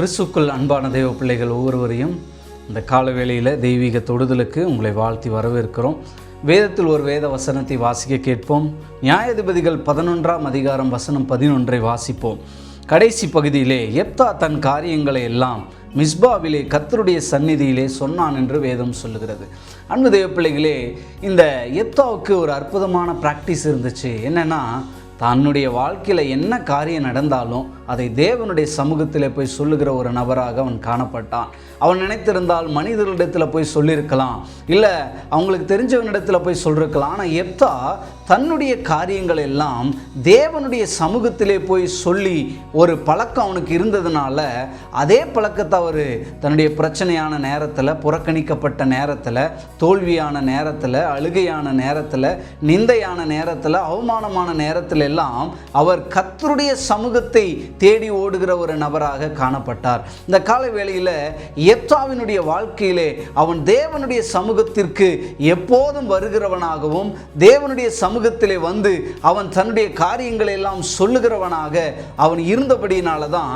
கிறிஸ்துக்குள் அன்பான தெய்வ பிள்ளைகள் ஒவ்வொருவரையும் இந்த காலவேளையில் தெய்வீக தொடுதலுக்கு உங்களை வாழ்த்தி வரவேற்கிறோம். வேதத்தில் ஒரு வேத வசனத்தை வாசிக்க கேட்போம். நியாயாதிபதிகள் பதினொன்றாம் அதிகாரம் வசனம் பதினொன்றை வாசிப்போம். கடைசி பகுதியிலே எப்தா தன் காரியங்களை எல்லாம் மிஸ்பாவிலே கத்தருடைய சந்நிதியிலே சொன்னான் என்று வேதம் சொல்லுகிறது. அன்பு தெய்வ பிள்ளைகளே இந்த எப்தாவுக்கு ஒரு அற்புதமான ப்ராக்டிஸ் இருந்துச்சு. என்னென்னா தன்னுடைய வாழ்க்கையில் என்ன காரியம் நடந்தாலும் அதை தேவனுடைய சமூகத்தில் போய் சொல்லுகிற ஒரு நபராக அவன் காணப்பட்டான். அவன் நினைத்திருந்தால் மனிதர்களிடத்தில் போய் சொல்லியிருக்கலாம். இல்லை அவங்களுக்கு தெரிஞ்சவனிடத்தில் போய் சொல்லியிருக்கலாம் ஆனால் எப்தா தன்னுடைய காரியங்கள் எல்லாம் தேவனுடைய சமூகத்திலே போய் சொல்லி ஒரு பழக்கம் அவனுக்கு இருந்ததுனால அதே பழக்கத்தை அவர் தன்னுடைய பிரச்சனையான நேரத்தில் புறக்கணிக்கப்பட்ட நேரத்தில் தோல்வியான நேரத்தில் அழுகையான நேரத்தில் நிந்தையான நேரத்தில் அவமானமான நேரத்தில் எல்லாம் அவர் கத்தருடைய சமூகத்தை தேடி ஓடுகிற ஒரு நபராக காணப்பட்டார். இந்த கால வேளையில் எத்தாவினுடைய வாழ்க்கையிலே அவன் தேவனுடைய சமூகத்திற்கு எப்போதும் வருகிறவனாகவும் தேவனுடைய சமூகத்திலே வந்து அவன் தன்னுடைய காரியங்களை எல்லாம் சொல்லுகிறவனாக அவன் இருந்தபடியினால தான்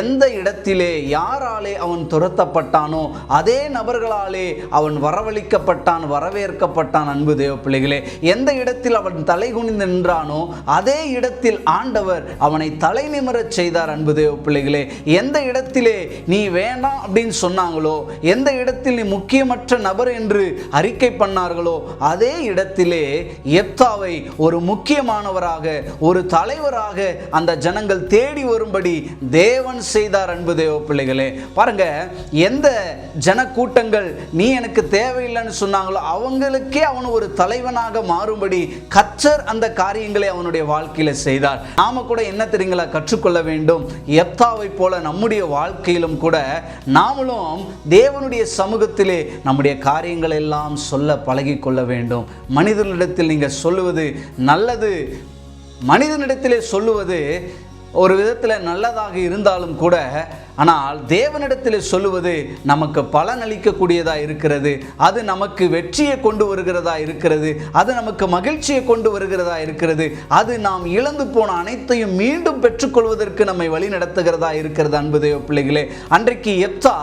எந்த இடத்திலே யாராலே அவன் துரத்தப்பட்டானோ அதே நபர்களாலே அவன் வரவழிக்கப்பட்டான் வரவேற்கப்பட்டான் அன்பு தேவ பிள்ளைகளே எந்த இடத்தில் அவன் தலை குனிந்து நின்றானோ அதே இடத்தில் ஆண்டவர் அவனை தலை நிமிரச் செய்தார் அன்பு தேவ பிள்ளைகளே. எந்த இடத்திலே நீ வேண்டாம் அப்படின்னு சொன்னாங்களோ எந்த இடத்தில் நீ முக்கியமற்ற நபர் என்று அறிக்கை பண்ணார்களோ அதே இடத்திலே எப்தாவை ஒரு முக்கியமானவராக ஒரு தலைவராக அந்த ஜனங்கள் தேடி வரும்படி தேவன் செய்தார் அன்பு தேவ பிள்ளைகளே. பாருங்க எந்த ஜன கூட்டங்கள் நீ எனக்கு தேவையில்லைன்னு சொன்னாங்களோ அவங்களுக்கே அவன் ஒரு தலைவனாக மாறும்படி கச்சர் அந்த காரியங்களை அவனுடைய வாழ்க்கையில் செய்தார். நாம கூட என்ன தெரியுங்களா கற்றுக்கொள்ள வேண்டும்? எப்தாவை போல நம்முடைய வாழ்க்கையிலும் கூட நாமளும் தேவனுடைய சமூகத்திலே நம்முடைய காரியங்கள் எல்லாம் சொல்ல பழகி கொள்ள வேண்டும். மனிதனிடத்தில் நீங்கள் சொல்லுவது நல்லது. மனிதனிடத்திலே சொல்லுவது ஒரு விதத்தில் நல்லதாக இருந்தாலும் கூட ஆனால் தேவனிடத்தில் சொல்லுவது நமக்கு பலனளிக்கக்கூடியதா இருக்கிறது அது நமக்கு வெற்றியை கொண்டு வருகிறதா இருக்கிறது அது நமக்கு மகிழ்ச்சியை கொண்டு வருகிறதா இருக்கிறது அது நாம் இழந்து போன அனைத்தையும் மீண்டும் பெற்றுக்கொள்வதற்கு நம்மை வழி நடத்துகிறதா இருக்கிறது அன்பு தேவ பிள்ளைகளே. அன்றைக்கு எப்தா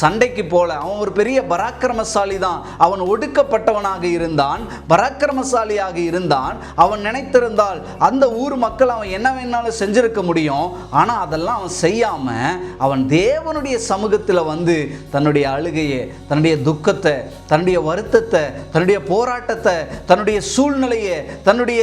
சண்டைக்கு போல அவன் ஒரு பெரிய பராக்கிரமசாலி தான். அவன் ஒடுக்கப்பட்டவனாக இருந்தான் பராக்கிரமசாலியாக இருந்தான். அவன் நினைத்திருந்தால் அந்த ஊர் மக்கள் அவன் என்ன வேணாலும் செஞ்சிருக்க முடியும். ஆனால் அதெல்லாம் அவன் செய்யாமல் அவன் தேவனுடைய சமூகத்தில் வந்து தன்னுடைய அழுகையை தன்னுடைய துக்கத்தை தன்னுடைய வருத்தத்தை தன்னுடைய போராட்டத்தை தன்னுடைய சூழ்நிலையை தன்னுடைய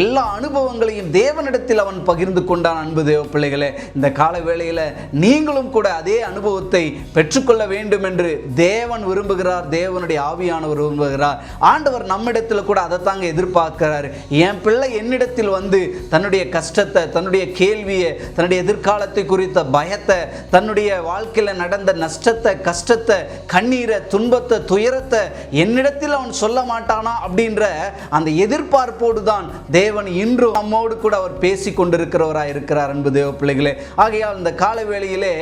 எல்லா அனுபவங்களையும் தேவனிடத்தில் அவன் பகிர்ந்து கொண்டான் அன்பு தேவ பிள்ளைகளே. இந்த கால வேளையில் நீங்களும் கூட அதே அனுபவத்தை பெற்றுக்கொள்ள வேண்டும் என்று தேவன் விரும்புகிறார் தேவனுடைய ஆவியானவர் விரும்புகிறார். ஆண்டவர் நம்மிடத்தில் கூட அதை தாங்க எதிர்பார்க்கிறார். என் பிள்ளை என்னிடத்தில் வந்து தன்னுடைய கஷ்டத்தை தன்னுடைய கேள்வியை தன்னுடைய எதிர்காலத்தை குறித்த பயத்தை தன்னுடைய வாழ்க்கையில் நடந்த நஷ்டத்தை கஷ்டத்தை கண்ணீரை துன்பத்தை துயரத்தை என்னிடத்தில் அவன் சொல்ல மாட்டானா அப்படின்ற அந்த எதிர்பார்ப்போடு தான் தேவன் இன்றும் நம்மோடு கூட அவர் பேசி கொண்டிருக்கிறவராக இருக்கிறார் அன்பு தேவ பிள்ளைகளே. ஆகையால் இந்த கால வேளையிலே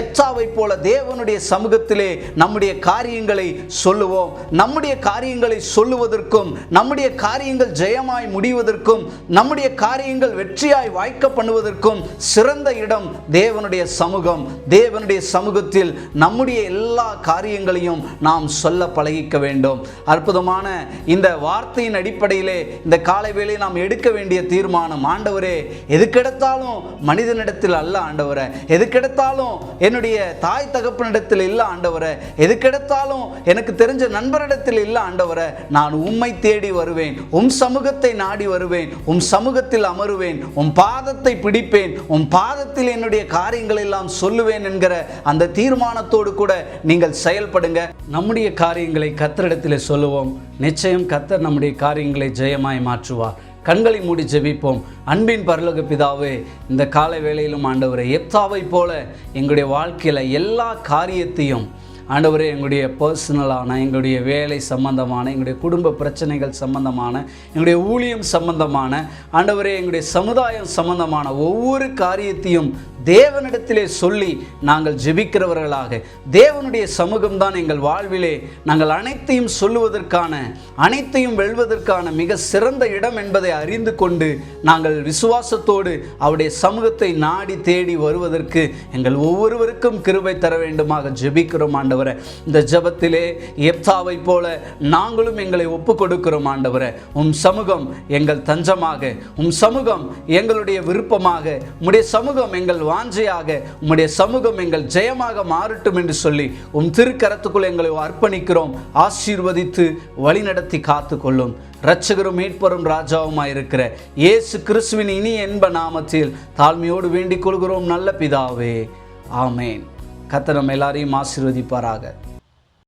எச்சாவை போல தேவனுடைய சமூகத்திலே நம்முடைய காரியங்களை சொல்லுவோம். நம்முடைய காரியங்களை சொல்லுவதற்கும் நம்முடைய காரியங்கள் ஜெயமாய் முடிவதற்கும் நம்முடைய காரியங்கள் வெற்றியாய் வாய்க்க பண்ணுவதற்கும் சிறந்த இடம் தேவனுடைய சமூகம். தேவனுடைய சமூகத்தில் நம்முடைய எல்லா காரியங்களையும் நாம் சொல்ல பழகிக்க வேண்டும். அற்புதமான இந்த வார்த்தையின் அடிப்படையிலே இந்த காலை வேளையை நாம் எடுக்க வேண்டிய தீர்மானம் ஆண்டவரே எதுக்கெடுத்தாலும் மனிதனிடத்தில் அல்ல ஆண்டவரே. எதுக்கெடுத்தாலும் என்னுடைய தாய் தகப்பனிடத்தில் இல்லை ஆண்டவரை. எதுக்கெடுத்தாலும் எனக்கு தெரிஞ்ச நண்பரிடத்தில் இல்லை ஆண்டவரை. நான் உம்மை தேடி வருவேன். உம் சமூகத்தை நாடி வருவேன். உம் சமூகத்தில் அமருவேன். உம் பாதத்தை பிடிப்பேன். உம் பாதத்தில் என்னுடைய காரியங்கள் எல்லாம் சொல்லுவேன் என்கிற அந்த தீர்மானத்தோடு கூட நீங்கள் செயல்படுங்க. நம்முடைய காரியங்களை கத்தரிடத்தில் சொல்லுவோம். நிச்சயம் கத்தர் நம்முடைய காரியங்களை ஜெயமாய் மாற்றுவார் கண்களை மூடி ஜெபிப்போம். அன்பின் பரலோக பிதாவே இந்த கால வேளையிலும் ஆண்டவரை எப்தாவை போல எங்களுடைய வாழ்க்கையில் எல்லா காரியத்தையும் ஆண்டவரே எங்களுடைய பர்சனலான எங்களுடைய வேலை சம்பந்தமான எங்களுடைய குடும்ப பிரச்சனைகள் சம்பந்தமான எங்களுடைய ஊழியம் சம்பந்தமான ஆண்டவரே எங்களுடைய சமுதாயம் சம்பந்தமான ஒவ்வொரு காரியத்தையும் தேவனிடத்திலே சொல்லி நாங்கள் ஜெபிக்கிறவர்களாக. தேவனுடைய சமூகம்தான் எங்கள் வாழ்விலே. நாங்கள் அனைத்தையும் சொல்லுவதற்கான அனைத்தையும் வெல்வதற்கான மிக சிறந்த இடம் என்பதை அறிந்து கொண்டு நாங்கள் விசுவாசத்தோடு அவருடைய சமூகத்தை நாடி தேடி வருவதற்கு எங்கள் ஒவ்வொருவருக்கும் கிருபை தர வேண்டுமாக ஜெபிக்கிறோம் ஆண்டவரை. இந்த ஜெபத்திலே எப்தாவை போல நாங்களும் எங்களை ஒப்பு கொடுக்கிறோம் ஆண்டவரை. உம் சமூகம் எங்கள் தஞ்சமாக உம் சமூகம் எங்களுடைய விருப்பமாக உம்முடைய சமூகம் எங்கள் வாஞ்சையாக உம்முடைய சமூகம் எங்கள் ஜெயமாக மாறட்டும் என்று சொல்லி உம் திருக்கரத்துக்குள் எங்களை அர்ப்பணிக்கிறோம். ஆசீர்வதித்து வழிநடத்தி காத்துக்கொள்ளும். இரட்சகரும் மீட்பரும் ராஜாவுமாய் இருக்கிற இயேசு கிறிஸ்துவின் இனி என்ப நாமத்தில் தாழ்மையோடு வேண்டிக் கொள்கிறோம். நல்ல பிதாவே. ஆமேன். கத்தனம் எல்லாரையும் ஆசீர்வதிப்பாராக.